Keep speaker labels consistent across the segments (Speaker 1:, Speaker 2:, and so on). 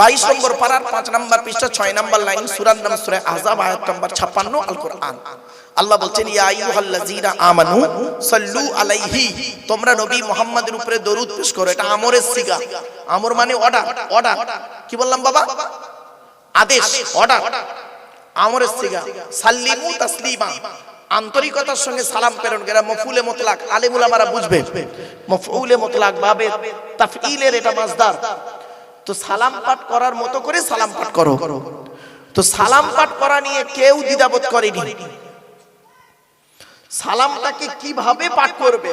Speaker 1: বাইশ নম্বর পারার পাঁচ নম্বর পৃষ্ঠা, ছয় নম্বর লাইন, সুরার নাম আহজাব, আয়াত নম্বর ছাপ্পান্ন আল কোরআন আল্লাহ বলছেন, ইয়া আমানু, সাল্লু আলাইহি, তোমরা নবী মুহাম্মাদের উপরে দরুদ পেশ করো, এটা আমরের সিগা। আমর মানে অর্ডার অর্ডার। কি বললাম বাবা? আদেশ, অর্ডার। আমরের সিগা, সাল্লিমু তাসলিমা। আন্তরিকতার সঙ্গে সালাম প্রেরণ করা মফুলে মতলাক, আলেমুল আমারা বুঝবে। মফউলে মতলাক বাবে তাফইলের এটা মাসদার তো সালাম পাঠ করার মতো করে সালাম পাঠ করো। তো সালাম পাঠ করা নিয়ে কেউ দ্বিধাবোধ করেনি। সালামটাকে কীভাবে পাঠ করবে?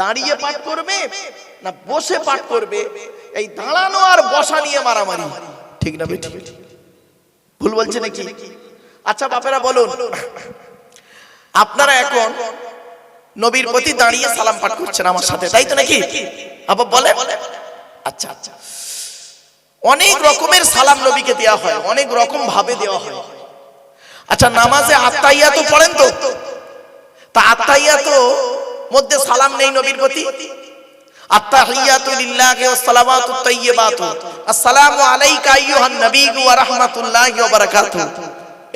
Speaker 1: দাঁড়িয়ে পাঠ করবে না বসে পাঠ করবে? এই দাঁড়ানো আর বসা নিয়ে মারামারি। ঠিক না বেটি? ভুল বলছে নাকি? আচ্ছা বাপেরা, বলুন। আপনারা এখন নবীর প্রতি দাঁড়িয়ে সালাম পাঠ করছেন আমার সাথে, তাই তো নাকি? আবার বলে আচ্ছা আচ্ছা। অনেক রকমের সালাম নবীকে দেওয়া হয়, অনেক রকম ভাবে দেওয়া হয়। আচ্ছা নামাজে আত্মাইয়া তো পড়েন তো? তা আত্মাইয়া তো মধ্যে সালাম নেই নবীর প্রতি? আত্তাহিয়াতু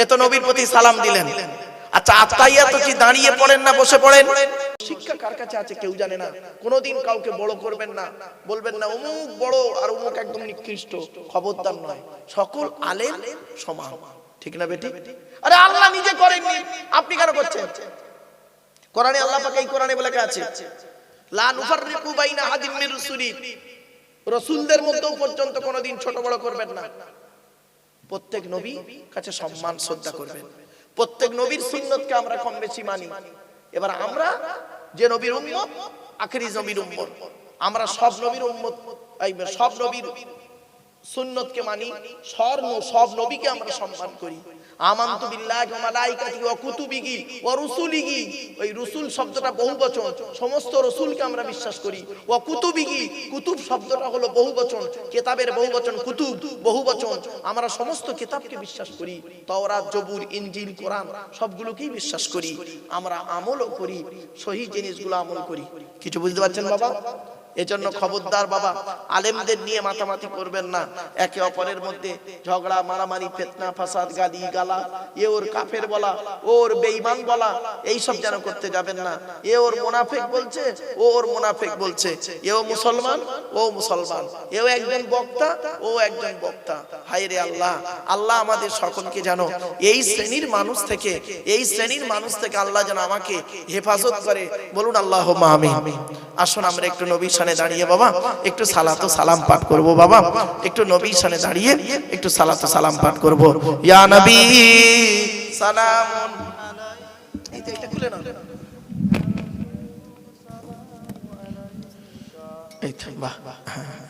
Speaker 1: এ তো নবীর প্রতি সালাম দিলেন। আচ্ছা আত্তাহিয়াতু কি দাঁড়িয়ে পড়েন না, বসে পড়েন। শিক্ষা কার কাছে আছে কেউ জানে না। কোনোদিন কাউকে বড় করবেন না। বলবেন না, অমুক বড় আর অমুক একদম নিকৃষ্ট। খবরদার নয়। সকল আলেম সমান। ঠিক না বেটি? আরে আল্লাহ নিজে করেননি। আপনি কেন করছেন? কোরআনে আল্লাহ এই কোরআনে বলে আছে, লা নুফাররিকু বাইনা আহাদিন মির রুসুলি। রাসূলদের মধ্যেও পর্যন্ত কোনোদিন ছোট বড় করবেন না। প্রত্যেক নবী কাছে সম্মান, শ্রদ্ধা করবেন। প্রত্যেক নবীর সুন্নতকে আমরা কম বেশি মানি। এবার আমরা যে নবীর উম্মত, আখেরি নবীর উম্মত। আমরা সব নবীর উম্মত সব নবীর সুন্নতকে মানি সব নবীকে আমরা সম্মান করি। আমান্তু বিল্লাহি ওয়া মালাইকাতিহি ওয়া কুতুবিহি ওয়া রুসুলিহি। ওই রসুল শব্দটা বহুবচন সমস্ত রসুলকে আমরা বিশ্বাস করি। ওয়া কুতুবিহি, কুতুব শব্দটা হলো বহুবচন কিতাবের বহুবচন কুতুব বহুবচন আমরা সমস্ত কিতাবকে বিশ্বাস করি। তাওরাত, জবুর, ইনজিল, কোরআন সবগুলোকেই বিশ্বাস করি। আমরা আমলও করি, সহি জিনিসগুলো আমল করি। কিছু বুঝতে পারছেন বাবা? এজন্য খবরদার বাবা আলেমদের নিয়ে মাতামাতি করবেন না। একে অপরের মধ্যে ঝগড়া মারামারি ফেতনা ফাসাদ গালি গালা এ ওর কাফের বলা ওর বেঈমান বলা এই সব যেন করতে যাবেন না। এ ওর মুনাফিক বলছে ও ওর মুনাফিক বলছে এও মুসলমান ও মুসলমান এও একজন বক্তা ও একজন বক্তা। হায় রে আল্লাহ আল্লাহ আমাদের সকলকে জানো এই শ্রেণির মানুষ থেকে এই শ্রেণির মানুষ থেকে আল্লাহ যেন আমাকে হেফাজত করে বলুন আল্লাহ আমি আসুন আমরা একটু নবীর সানে দাঁড়িয়ে বাবা একটু সালাতো সালাম পাঠ করব বাবা একটু নবীর সানে দাঁড়িয়ে একটু সালাতো সালাম পাঠ করব। ইয়া নবী সালাম হ্যাঁ, হ্যাঁ,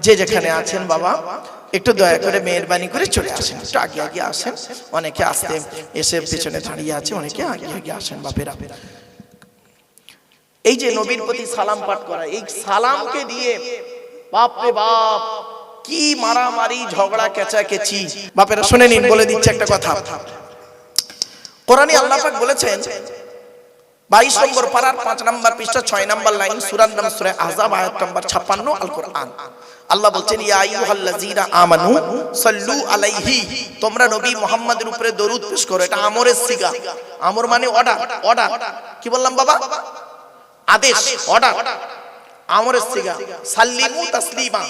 Speaker 1: যে যেখানে আছেন বাবা একটু দয়া করে মেহরবানি করে চলে আসেন। একটু আগে আগে আসেন। অনেকে আসতে এসে পেছনে দাঁড়িয়ে আছে, অনেকে আগে আগে আসেন বাপেরা। এই যে নবীর প্রতি সালাম পাঠ করা, এই সালামকে দিয়ে বাপ রে বাপ, কি মারামারি, ঝগড়া কেচা কেচি বাপেরা শুনে নিন, বলে দিচ্ছে একটা কথা। কোরআনে আল্লাহ পাক বলেছেন বাইশ নম্বর পারার পাঁচ নম্বর পৃষ্ঠা, ছয় নম্বর লাইন নাম আয়াত নম্বর ছাপ্পান্ন আল কোরআন আল্লাহ বলছেন, ইয়া আইয়ুহাল্লাযীনা আমানু সাল্লু আলাইহি, তোমরা নবী মুহাম্মাদের উপরে দরুদ পেশ করো, এটা আমরের সিগা। আমর মানে অর্ডার অর্ডার কি বললাম বাবা? আদেশ অর্ডার আমরের সিগা। সাল্লিমু তাসলিমা।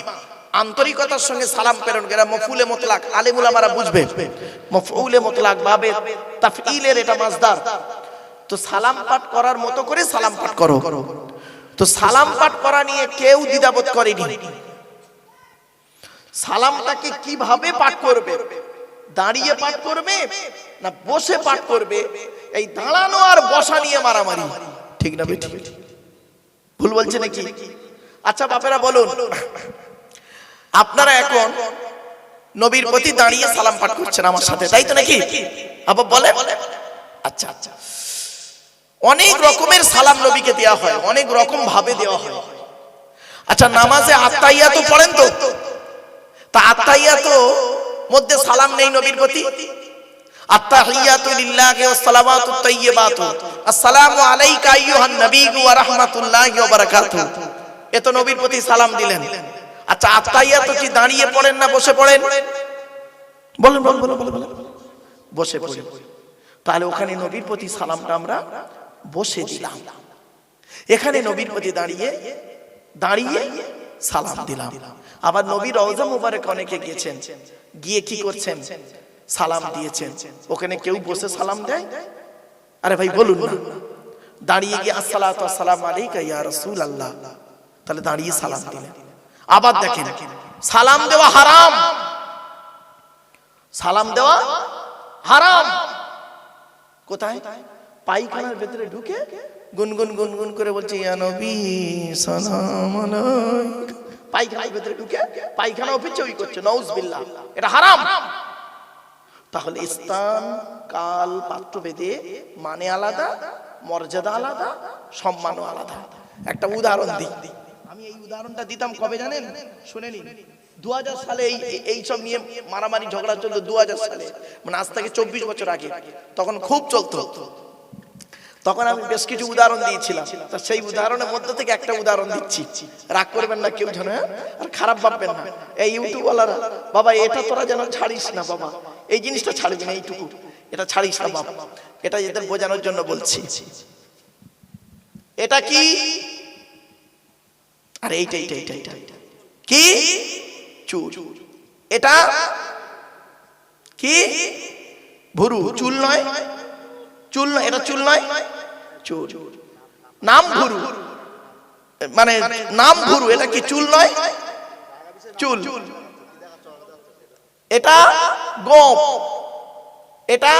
Speaker 1: আন্তরিকতার সঙ্গে সালাম প্রেরণ করা মফুলে মতলাক, আলেমুল আমারা বুঝবে। মফউলে মতলাক বাবে তাফইলের এটা মাসদার তো সালাম পাঠ করার মতো করে সালাম পাঠ করো। তো সালাম পাঠ করা নিয়ে কেউ দ্বিধাবোধ করেনি। সালামটাকে কীভাবে পাঠ করবে? দাঁড়িয়ে পাঠ করবে না বসে পাঠ করবে? এই দাঁড়ানো আর বসা নিয়ে মারামারি। ঠিক না বেটি ভুল বলছে নাকি? আচ্ছা বাপেরা বলুন। আপনারা এখন নবীর প্রতি দাঁড়িয়ে সালাম পাঠ করছেন আমার সাথে তাই তো নাকি? আবার বলে আচ্ছা আচ্ছা। অনেক রকমের সালাম নবীকে দেওয়া হয় অনেক রকম ভাবে দেওয়া হয়। আচ্ছা নামাজে আত্মাইয়া তো পড়েন তো? তা? আত্মাইয়া তো মধ্যে সালাম নেই নবীর প্রতি? আত্তাহিয়াতু লিল্লাহি ওয়াস সালাওয়াতু তাইয়্যিবাতু। আসসালামু আলাইকা আইয়ুহান নবী ওয়া রাহমাতুল্লাহি ওয়া বারাকাতুহু। এ তো নবীর প্রতি সালাম দিলেন। আচ্ছা কি দাঁড়িয়ে পড়েন না বসে পড়েন? বলেন বলেন বলেন বলেন বলেন। বসে তাহলে ওখানে নবীর প্রতি সালামটা আমরা বসে দিলাম। এখানে নবীর প্রতি দাঁড়িয়ে দাঁড়িয়ে সালাম দিলাম। আবার নবীর রওজা মুবারক অনেকে গিয়েছেন। গিয়ে কি করছেন? সালাম দিয়েছেন। ওখানে কেউ বসে সালাম দেয়? আরে ভাই বলুন না। দাঁড়িয়ে গিয়ে আসসালাতু আসসালামু আলাইকা ইয়া রাসূলুল্লাহ। তাহলে দাঁড়িয়ে সালাম দিলেন। আবার দেখেন সালাম দেওয়া হারাম। সালাম দেওয়া হারাম। কোথায়? পায়খানার ভেতরে ঢুকে গুনগুন গুনগুন করে বলছে, ইয়া নবী, সালাম পায়খানার ভেতরে ঢুকে পায়খানা অফিসে ওই করছে, নউজবিল্লাহ, এটা হারাম। তাহলে স্থান, কাল পাত্র ভেদে মানে আলাদা, মর্যাদা আলাদা, সম্মানও আলাদা। একটা উদাহরণ দিই। আমি এই উদাহরণটা দিতাম কবে জানেন? শুনে নিন দু সালে এই এই সব নিয়ে মারামারি ঝগড়া চলতো দু সালে। মানে আজ থেকে চব্বিশ বছর আগে। তখন খুব চলতো। তখন আমি বেশ কিছু উদাহরণ দিয়েছিলাম। তা সেই উদাহরণের মধ্যে থেকে একটা উদাহরণ দিচ্ছি। রাগ করবেন না কেউ যেন হ্যাঁ? আর খারাপ ভাববেন না। এই ইউটিউবওয়ালারা, বাবা, এটা তোরা যেন ছাড়িস না, বাবা। এই জিনিসটা ছাড়বি না, এইটুকু। এটা ছাড়িস না বাবা এটা এদের বোঝানোর জন্য বলছি। এটা কি? আরে এইটা এইটা এইটা এইটা। কি? চুল। এটা? কি? ভুরু। চুল নয়? চুল নয়, এটা চুল নয়? চুল। নাম ভুরু। মানে নাম ভুরু, এটা কি চুল নয়? চুল। এটা গোপ। এটা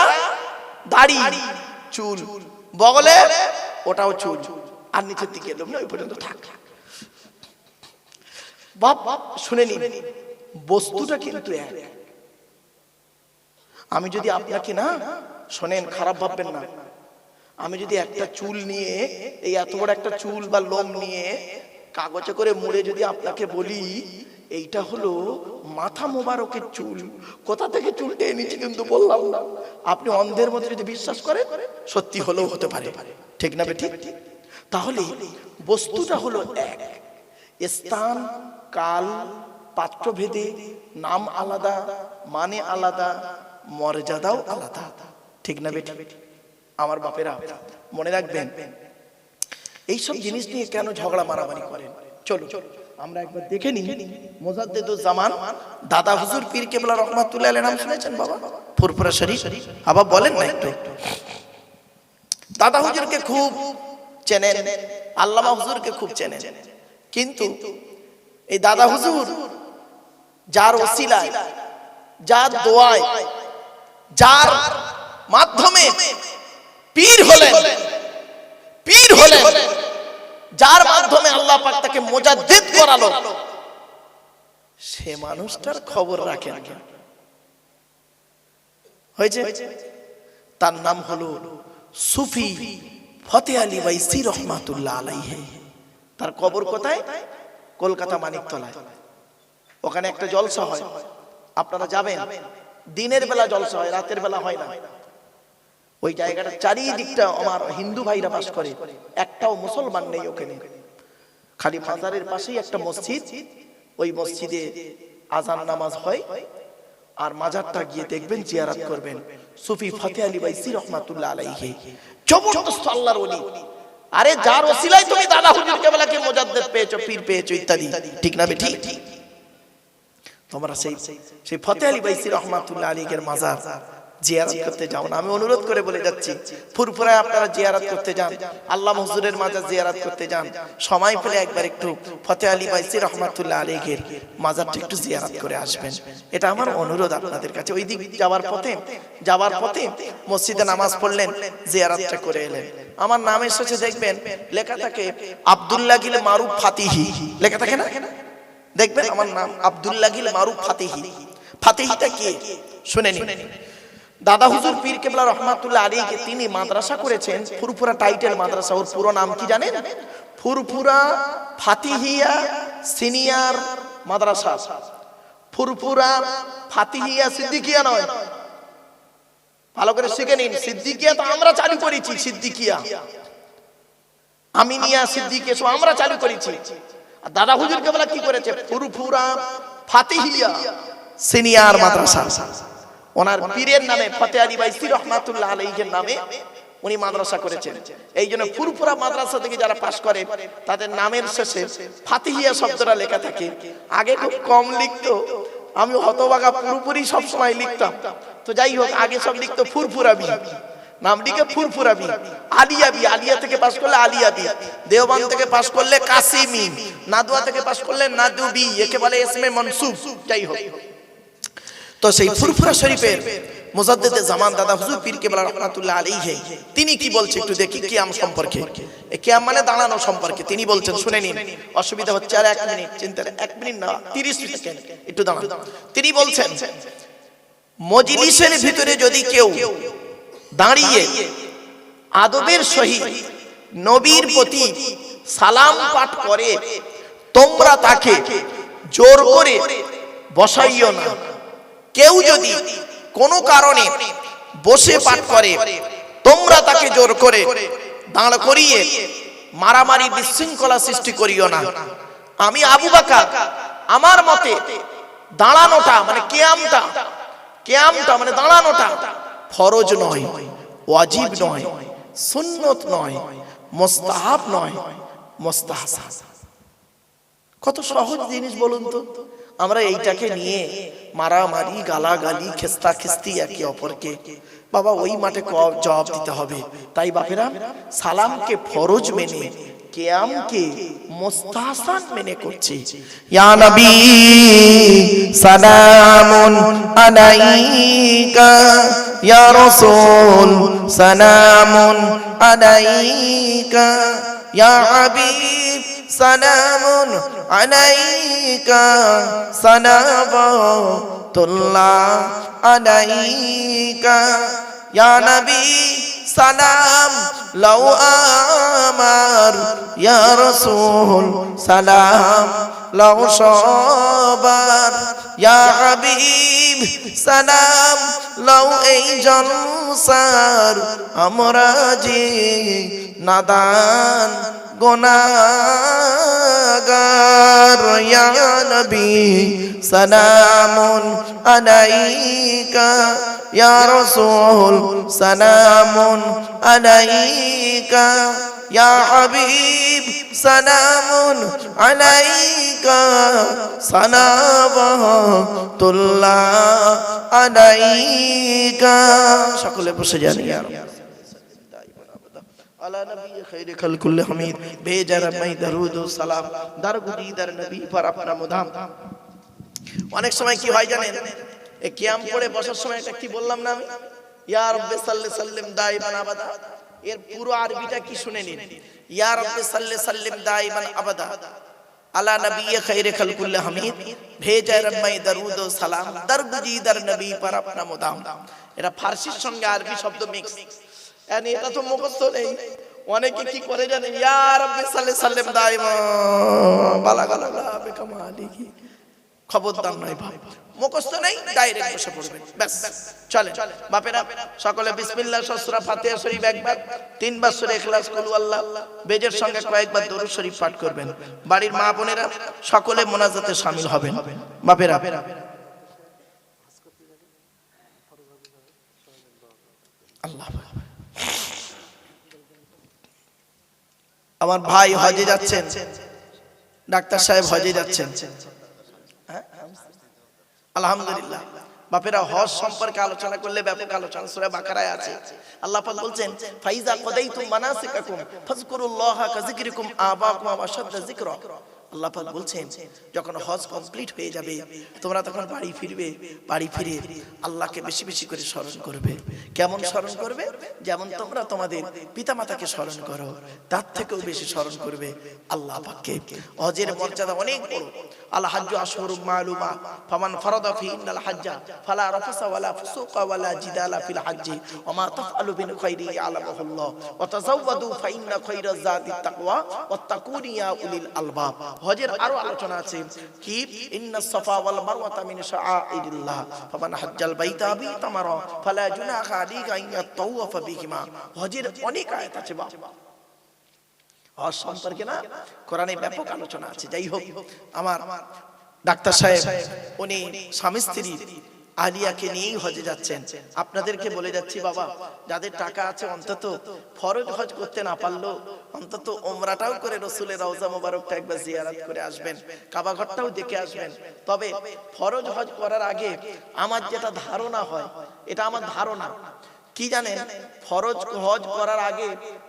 Speaker 1: দাড়ি। চুল। বগলে ওটাও চুল। আর নিচের দিকে এলো। না ওই পর্যন্ত থাক। বাপ বাপ, শুনে নিন, বস্তুটা কিন্তু এক। আমি যদি আপনাকে না শোনেন, খারাপ ভাববেন না। আমি যদি একটা চুল নিয়ে, এই এত বড় একটা চুল বা লোম নিয়ে কাগজে করে মুড়ে যদি আপনাকে বলি, এইটা হলো মাথা মোবারকের চুল। কোথা থেকে চুলটা এনেছি কিন্তু বললাম না। আপনি অন্ধের মধ্যে যদি বিশ্বাস করেন, সত্যি হলেও হতে পারে। ঠিক না ঠিক তাহলে বস্তুটা হলো এক। স্থান, কাল, পাত্রভেদে, নাম আলাদা মানে আলাদা, মর্যাদাও আলাদা আলাদা। ঠিক না বেটি আমার বাপেরা মনে রাখবেন এইসব জিনিস নিয়ে কেন ঝগড়া মারামারি করেন? চলো আমরা একবার দেখে নিই। মোজাদ্দেদুল জামান দাদা হুজুর পীর কেবলা রহমাতুল্লাহ আলাইহি নাম শুনেছেন বাবা? ফুরফুরা শরীফ? আবার বলেন না একটু। দাদা হুজুরকে খুব চেনেন। আল্লামা হুজুরকে খুব চেনেন। কিন্তু এই দাদা হুজুর যার ওসিলায় যার দোয়ায় যার মাধ্যমে পীর হলেন। পীর হলেন। যার মাধ্যমে আল্লাহ পাক তাকে মোজাদ্দিদ করালো। সে মানুষটার খবর রাখেন। হয়েছে? তার নাম হলো সুফি ফতে আলী বাইসি রহমাতুল্লাহ আলাইহে। তার কবর কোথায়? কলকাতা মানিকতলায়। ওখানে একটা জলসা হয়। আপনারা যাবেন? দিনের বেলা জলসা হয় রাতের বেলা হয় না। ওই জায়গাটা চারিদিকটা আমার হিন্দু ভাইরা বাস করে, একটাও মুসলমান নেই ওখানে। খালি মাজারের পাশেই একটা মসজিদ, ওই মসজিদে আজান নামাজ হয় আর মাজারটা গিয়ে দেখবেন, জিয়ারাত করবেন। সুফি ফতে আলী বাইসি রহমাতুল্লাহ আলাইহি। জবরদস্ত আল্লাহর ওলি। আরে যার ওসিলায় তুমি দাদা হুজুর কেবলাকে মুজাদ্দিদ পেয়েছ, পীর পেয়েছ ইত্যাদি। ঠিক না বেটি তোমরা সেই সেই ফতে আলী বাইসি রহমাতুল্লাহ আলীকের মাজার জিয়ারত করতে যাও না। আমি অনুরোধ করে বলে যাচ্ছি, ফুরফুরায় আপনারা জিয়ারত করতে যান। আল্লাহ হুজুরের মাজার জিয়ারত করতে যান। সময় পেলে একবার একটু ফতে আলী বাইসি রহমাতুল্লাহ আলীকের মাজারটা একটু জিয়ারত করে আসবেন। এটা আমার অনুরোধ আপনাদের কাছে। ওই দিক যাওয়ার পথে যাওয়ার পথে মসজিদে নামাজ পড়লেন, জিয়ারতটা করে এলেন। আমার নাম এসেছে, দেখবেন লেখা থাকে আব্দুল্লাহ গিল মারুফ ফাতিহি। লেখা থাকে না? দেখবেন আমার নাম আব্দুল্লাহ গিল মারুফ ফাতিহি। ফাতিহিটা কি? শুনে নিন। দাদা হুজুর পীর কেবলা রহমাতুল্লাহ আলীকে তিনি মাদ্রাসা করেছেন, ফুরফুরা টাইটেল মাদ্রাসা, ওর পুরো নাম কি জানেন? ফুরফুরা ফাতিহিয়া সিনিয়র মাদ্রাসা। ফুরফুরা ফাতিহিয়া সিদ্দিকিয়া নয়। ভালো করে শিখে নিন, সিদ্দিকিয়া তো আমরা চালু করেছি, সিদ্দিকিয়া। আমিনিয়া সিদ্দিকিয়া সব আমরা চালু করেছি। আর দাদা হুজুর কেবলা কি করেছে? ফুরফুরা ফাতিহিয়া সিনিয়র মাদ্রাসা। ওনার পীরের নামে ফতে আলী বাইসি রহমাতুল্লাহ আলাইহির নামে উনি মাদ্রাসা করেছেন। এই জন্য ফুরফুরা মাদ্রাসা থেকে যারা পাশ করে, তাদের নামের শেষে ফাতিহিয়া শব্দটা লেখা থাকে। আগে খুব কম লিখতো আমি হতবাগা পুরোপুরি সব সময় লিখতাম। তো যাই হোক, আগে সব লিখতো ফুরফুরাবি নাম লিখে ফুরফুরাবি আলিয়াবি আলিয়া থেকে পাশ করলে আলিয়াবি দেওবান থেকে পাশ করলে কাসিমি। নাদুয়া থেকে পাশ করলে নাদুবি। একে বলে ইসমে মনসুব। যাই হোক। তো সেই ফুরফুরা শরীফের মুজাদ্দেদে জামান দাদা হুজুর পীর কেবলা রহমাতুল্লাহ আলাইহি তিনি কি বলছে একটু দেখি কিয়াম সম্পর্কে। এ কিয়াম মানে দাঁড়ানো সম্পর্কে। তিনি বলছেন শুনে নিন। অসুবিধা হচ্ছে আর এক মিনিট চিন্তা নেই, এক মিনিট না তিরিশ সেকেন্ড। একটু দাঁড়ান। তিনি বলছেন মজলিসের ভিতরে যদি কেউ দাঁড়িয়ে আদবের সহিত নবীর প্রতি সালাম পাঠ করে তোমরা তাকে জোর করে বসাইও না। কেউ যদি কোনো কারণে বসে পাঠ করে তোমরা তাকে জোর করে দাঁড় করিয়ে মারামারি বিশৃঙ্খলা সৃষ্টি করিও না। আমি আবু বাকা আমার মতে দাঁড়ানোটা মানে কেয়ামটা কেয়ামটা মানে দাঁড়ানোটা ফরজ নয় ওয়াজিব নয় সুন্নত নয় মোস্তাহাব নয় মোস্তাহাসান কত সহজ জিনিস বলুন তো। আমরা এইটাকে নিয়ে মারামারি গালাগালি খেস্তা খেস্তি একে অপরকে। বাবা ওই মাঠে জবাব দিতে হবে। তাই বাপেরা সালামকে ফরজ মেনে কেয়ামকে মোস্তাহসান মেনে করছে। ইয়া নবী সালামুন আলাইকা। ইয়া রাসূল সালামুন আলাইকা। ইয়া হাবিব। সালামুন আলাইকা সালাবাতুল্লাহ আলাইকা। ইয়া নবী সালাম লও আমার, ইয়া রাসূল, সালাম লও সবার, ইয়া হাবিব, সালাম লও এই জলসার, আমরা যে নাদান গুনাহগার ইয়া নবী, সালামুন আলাইকা, ইয়া রাসূল, সালামুন আলাইকা, ইয়া হাবিব, সালামুন আলাইকা সালামতুল্লাহ আলাইকা। সকলে বসে জানি আর على نبی خیر خلق الحمید بھیجا رمی درود و سلام در گدی در نبی پر اپنا مدام অনেক সময় কি হয় জানেন? এই ক্যাম্প পড়ে বসার সময় একটা কি বললাম না আমি? ইয়া রব্বে সাল্লি সাল্লিম দাইমান আবাদা। এর পুরো আরবিটা কি শুনে নিন? ইয়া রব্বে সাল্লি সাল্লিম দাইমান আবাদা। আলা নবী খৈর খলকুল্ল হামিদ। ভেজা রম্মাই দরুদ ও সালাম। দর নবী পর আপনা মুদাম। এটা ফার্সির সঙ্গে আরবি শব্দ মিক্স। এটা তো মুখস্থ নেই। অনেকে কি করে জানে ইয়া রব্বি সাল্লি সাল্লিম দাইমা বালা গালা বেকামালি কি খবরদার নয় ভাই মুখস্থ নেই ডাইরেক্ট বসে পড়বেন ব্যাস চলে বাপেরা, সকলে বিসমিল্লাহ সূরা ফাতিহা শরীফ একবার, তিনবার সূরা ইখলাস কুল আল্লাহ। বেজের সঙ্গে কয়েকবার দরুদ শরীফ পাঠ করবেন। বাড়ির মা বোনেরা, সকলে মোনাজাতে শামিল হবেন। বাপেরা, আল্লাহ আমার ভাই হজে যাচ্ছেন। ডাক্তার সাহেব হজে যাচ্ছেন? আলহামদুলিল্লাহ। বাপেরা হজ সম্পর্কে আলোচনা করলে ব্যাপক আলোচনা সূরা বাকারায় আছে। আল্লাহ পাক বলছেন, ফাইজা কদাইতুম মানাসিকাকুম ফাজকুরুল্লাহা কাযিকরিকুম আবাকুম ওয়া আশাদ্দা যিকরা। আল্লাহ পাক বলছেন, যখন হজ কমপ্লিট হয়ে যাবে, তোমরা তখন বাড়ি ফিরবে, বাড়ি ফিরে আল্লাহকে বেশি বেশি করে স্মরণ করবে। কেমন স্মরণ করবে? যেমন তোমরা তোমাদের পিতামাতাকে স্মরণ করো, তার থেকেও বেশি স্মরণ করবে আল্লাহ পাককে। হজের মর্যাদা অনেক বড়। আল হাজ্জু আশহুরু মালুমা, ফামান ফারাদা ফি ইন্নাল হাজ্জা, ফালা রাফাসা ওয়ালা ফুসুকা ওয়ালা জিদালা ফিল হাজ্জি, ওয়া মা তাফআলু মিন খাইরি ইয়ালামুহুল্লাহ, ওয়া তাযাওয়াদু ফা ইন্না খাইরাজ যাদি তাকওয়া, ওয়াত্তাকুনি ইয়া উলিল আলবাব। হজের আরও আলোচনা আছে। কি? ইন্না সাফা ওয়াল মারওয়াতা মিন শাআইরিল্লাহ। ফামান হাজ্জাল বাইতা বি তামারা, ফালা জুনাহা আলাইকা আন ইয়াতাওয়াফ বিহিমা। হজের অনেক আয়াত আছে বাপ। হজ সম্পর্কে না কোরআনে ব্যাপক আলোচনা আছে। যাই হোক, আমার ডাক্তার সাহেব, উনি স্বামী স্ত্রী আলিয়াকে নিয়েই হজে যাচ্ছেন। আপনাদেরকে বলে যাচ্ছি, বাবা, যাদের টাকা আছে অন্তত ফরজ হজ করতে না পারল অন্তত ওমরাটাও করে রসুলের রওজা মোবারকটা একবার জিয়ারাত করে আসবেন, কাবাঘরটাও দেখে আসবেন। তবে ফরজ হজ করার আগে আমার যেটা ধারণা হয়, এটা আমার ধারণা। কি জানেন, ফরজ হজ করার আগে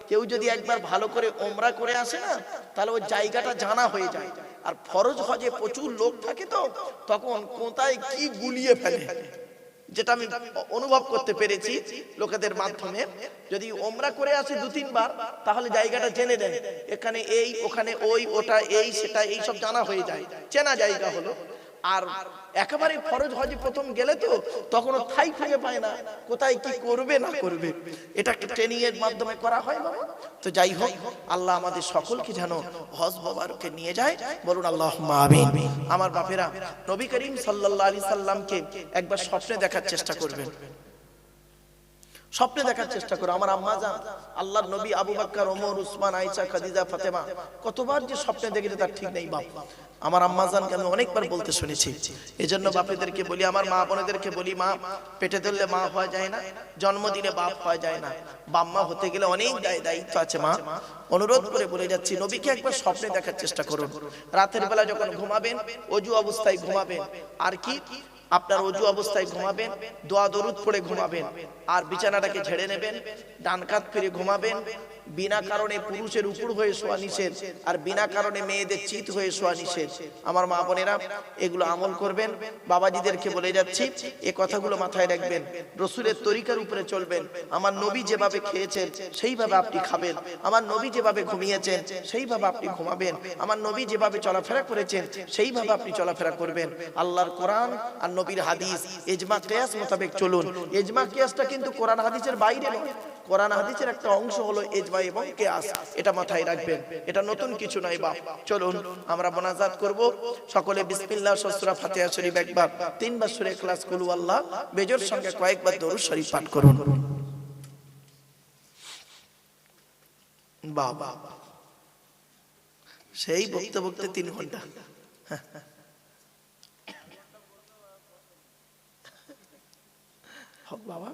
Speaker 1: কেউ যদি একবার ভালো করে ওমরা করে আসে না, তাহলে ওই জায়গাটা জানা হয়ে যায়। আর ফরজ হজে প্রচুর লোক থাকে তো, তখন কোথায় কি গুলিয়ে ফেলে? যেটা আমি অনুভব করতে পেরেছি লোকেদের মাধ্যমে। যদি ওমরা করে আসে দু, তিনবার, তাহলে জায়গাটা জেনে দেয় এখানে এই, ওখানে ওই, ওটা এই, সেটা এই সব জানা হয়ে যায়। চেনা জায়গা হলো। আর একেবারে ফরজ হজে প্রথম গেলে তো তখন থাই খুঁজে পায় না, কোথায় কি করবে, না করবে। এটা একটা ট্রেনিং এর মাধ্যমে করা হয় বাবা? তো যাই হোক, আল্লাহ আমাদের সকলকে যেন হজ বাবারকে নিয়ে যায়। বলুন আল্লাহ আমিন। আমার বাপেরা, নবী করিম সাল্লাল্লাহু আলাইহি সাল্লামকে একবার স্বপ্নে দেখার চেষ্টা করবেন। স্বপ্নে দেখার চেষ্টা করো। আমার আম্মা যান। আল্লাহর নবী আবু বাক্কার ওমর, উসমান, আয়েশা, খাদিজা, ফাতেমা, কতবার যে স্বপ্নে দেখেছে তার ঠিক নেই বাপ। আমার আম্মা জানকে আমি অনেকবার বলতে শুনেছি। এই জন্য বাপেদেরকে বলি, আমার মা বোনেদেরকে বলি, মা, পেটে ধরলে মা হওয়া যায় না, জন্মদিনে বাপ হওয়া যায় না। বাম্মা হতে গেলে অনেক দায়- দায়িত্ব আছে মা। অনুরোধ করে বলে যাচ্ছি, নবীকে একবার স্বপ্নে দেখার চেষ্টা করুন। রাতের বেলা যখন ঘুমাবেন, অজু অবস্থায় ঘুমাবেন, আর কি? আপনার অজু অবস্থায় ঘুমাবেন, দোয়া দরুদ পড়ে ঘুমাবেন, আর বিছানাটাকে ঝেড়ে নেবেন, ডান কাত ফিরে ঘুমাবেন বিনা কারণে পুরুষের উপর হয়ে শোয়া নিষেধ আর বিনা কারণে মেয়েদের চিত হয়ে শোয়া নিষেধ। আমার মা বোনেরা, এগুলো আমল করবেন, বাবাজিদেরকে বলে যাচ্ছি, এ কথাগুলো মাথায় রাখবেন, রসুলের তরিকার উপরে চলবেন, আমার নবী যেভাবে খেয়েছেন, সেইভাবে আপনি খাবেন, আমার নবী যেভাবে ঘুমিয়েছেন, সেইভাবে আপনি ঘুমাবেন, আমার নবী যেভাবে চলাফেরা করেছেন, সেইভাবে আপনি চলাফেরা করবেন। আল্লাহর কোরআন আর নবীর হাদিস এজমা কেয়াস মোতাবেক চলুন। এজমা কেয়াসটা কিন্তু কোরআন হাদিসের বাইরে কোরআন হাদিসের একটা অংশ হলো এজমা এবং কেয়াস, এটা মাথায় রাখবেন। এটা নতুন কিছু নয় বাপ। চলুন, আমরা মোনাজাত করব। সকলে বিসমিল্লাহ সসরা ফাতিহা শরীফ একবার, তিনবার সূরা ক্লাস কুলু আল্লাহ, বেজর সঙ্গে কয়েকবার দরুদ শরীফ পাঠ করুন। বাবা সেই বকতে বকতে তিন ঘণ্টা। বাবা।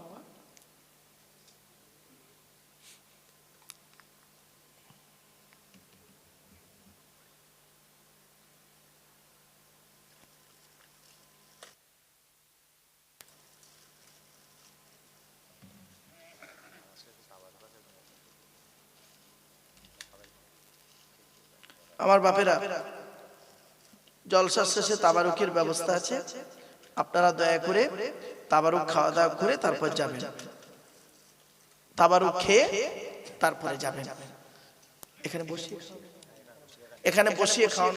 Speaker 1: আমার বাপেরা, জলসার শেষে তাবারুকের ব্যবস্থা আছে। আপনারা দয়া করে তাবারুক খাওয়া দাওয়া করে তারপর যাবেন। তাবারুক খেয়ে তারপরে যাবেন। এখানে বসিয়ে এখানে বসিয়ে খাওয়ানো